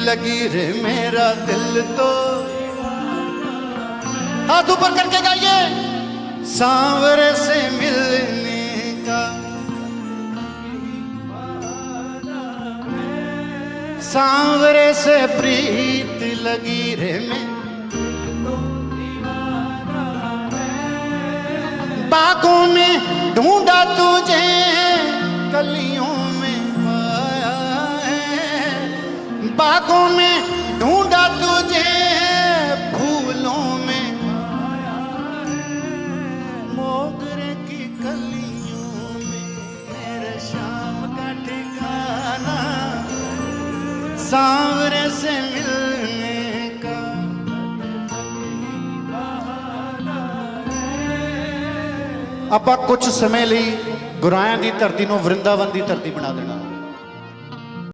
लगी रे मेरा दिल तो। हाथ ऊपर करके गाइए। सांवरे से मिलने का। सांवरे से प्रीत लगी रे मैं। बागों में ढूंढा तुझे। बागों में ढूंढा तुझे फूलों में मोगरे की कलियों में मेरे शाम का ठिकाना सांवरे से मिलने का ਆਪਾਂ ਕੁਝ ਸਮੇਂ ਲਈ ਗੁਰਾਇਆਂ ਦੀ ਧਰਤੀ ਨੂੰ ਵਰਿੰਦਾਵਨ ਦੀ ਧਰਤੀ ਬਣਾ ਦੇਣਾ